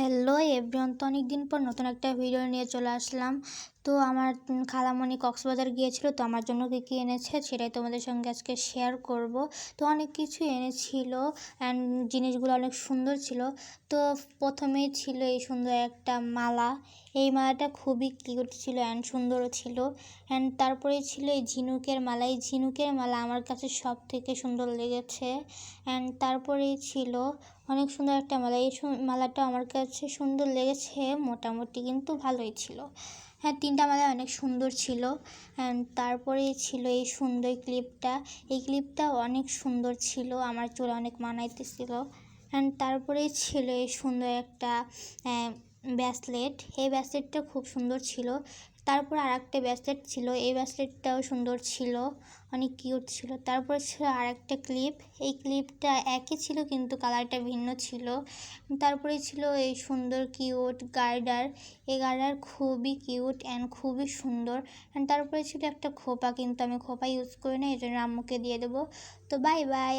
Hello everyone তো অনেক দিন পর নতুন একটা ভিডিও নিয়ে চলে আসলাম। তো আমার খালামণি কক্সবাজার গিয়েছিল, তো আমার জন্য কী কী এনেছে সেটাই তোমাদের সঙ্গে আজকে শেয়ার করব। তো অনেক কিছু এনেছিল অ্যান্ড জিনিসগুলো অনেক সুন্দর ছিল। তো প্রথমেই ছিল এই সুন্দর একটা মালা। এই মালাটা খুবই কিউট ছিল অ্যান্ড সুন্দরও ছিল। অ্যান্ড তারপরে ছিল এই ঝিনুকের মালা। এই ঝিনুকের মালা আমার কাছে সব থেকে সুন্দর লেগেছে। অ্যান্ড তারপরেই ছিল অনেক সুন্দর একটা মালা। এই মালাটা আমার কাছে সুন্দর লেগেছে, মোটামুটি কিন্তু ভালোই ছিল। হ্যাঁ তিনটা আমাদের অনেক সুন্দর ছিল। তারপরে ছিল এই সুন্দর ক্লিপটা। এই ক্লিপটা অনেক সুন্দর ছিল, আমার চুল অনেক মানাইতেছিল। অ্যান্ড তারপরেই ছিল সুন্দর একটা ব্যাসলেট এই ব্যাসলেটটা খুব সুন্দর ছিল। তারপর আর একটা ব্যাসলেট ছিল। এই ব্যাসলেটটাও সুন্দর ছিল। অনেক কিউট ছিল। তারপর ছিল আর একটা ক্লিপ এই ক্লিপটা একই ছিল, কিন্তু কালারটা ভিন্ন ছিল। তারপরে ছিল এই সুন্দর কিউট গার্ডার এই গার্ডার খুবই কিউট অ্যান্ড খুবই সুন্দর। অ্যান্ড তারপরে ছিল একটা খোপা, কিন্তু আমি খোপা ইউজ করি না এই জন্য আম্মুকে দিয়ে দেবো। তো বাই বাই